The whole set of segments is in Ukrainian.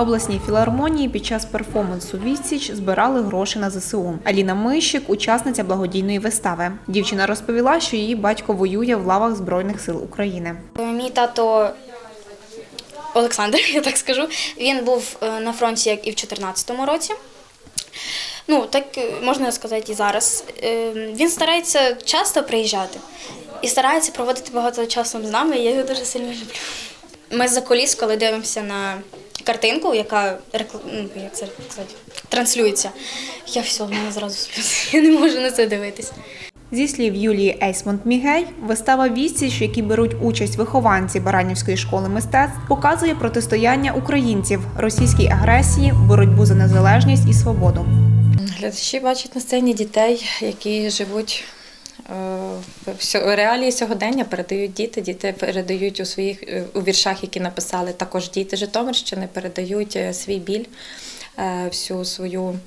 Обласній філармонії під час перформансу «Відсіч» збирали гроші на ЗСУ. Аліна Мищик – учасниця благодійної вистави. Дівчина розповіла, що її батько воює в лавах Збройних сил України. Мій тато Олександр, я так скажу, він був е, на фронті як і в 2014 році. Ну, так е, можна сказати і зараз. Е, Він старається часто приїжджати і старається проводити багато часу з нами. Я його дуже сильно люблю. Ми за коліс, коли дивимося на картинку, яка рекл- ну, як це сказати, транслюється. Я все, в мене зразу. Я не можу на це дивитися. Зі слів Юлії Ейсмонт Мігей, вистава «Відсіч», в якій беруть участь вихованці Баранівської школи мистецтв, показує протистояння українців російській агресії, боротьбу за незалежність і свободу. Глядачі бачать на сцені дітей, які живуть реалії сьогодення, передають діти. Діти передають у своїх е, у віршах, які написали також діти Житомирщини, передають е, свій біль, е, всю свою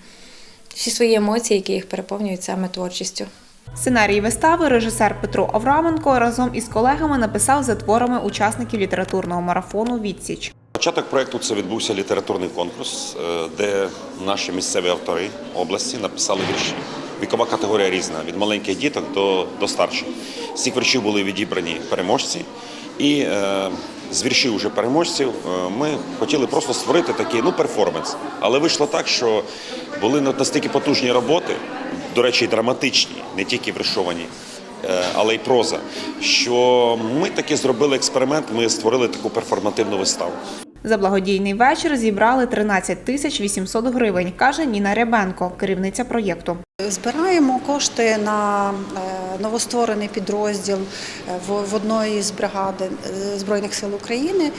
всі свої емоції, які їх переповнюють саме творчістю. Сценарій вистави режисер Петро Авраменко разом із колегами написав за творами учасників літературного марафону «Відсіч». Початок проєкту це відбувся літературний конкурс, е, де наші місцеві автори області написали вірші. Вікова категорія різна від маленьких діток до, до старших. З цих віршів були відібрані переможці, і е, з віршів уже переможців е, ми хотіли просто створити такий ну, перформанс. Але вийшло так, що були настільки потужні роботи, до речі, драматичні, не тільки віршовані, е, але й проза. Що ми таки зробили експеримент, ми створили таку перформативну виставу. За благодійний вечір зібрали 13 тисяч 800 гривень, каже Ніна Рябенко, керівниця проєкту. Збираємо кошти на е, новостворений підрозділ е, в, одної з бригад е, Збройних сил України,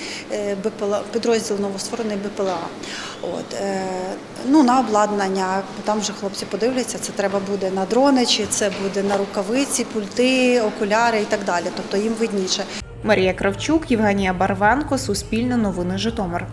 підрозділ новостворений БПЛА. От, ну, на обладнання, там вже хлопці подивляться, це треба буде на дрони, чи це буде на рукавиці, пульти, окуляри і так далі. Тобто їм видніше. Марія Кравчук, Євгенія Барвенко, Суспільне новини Житомир.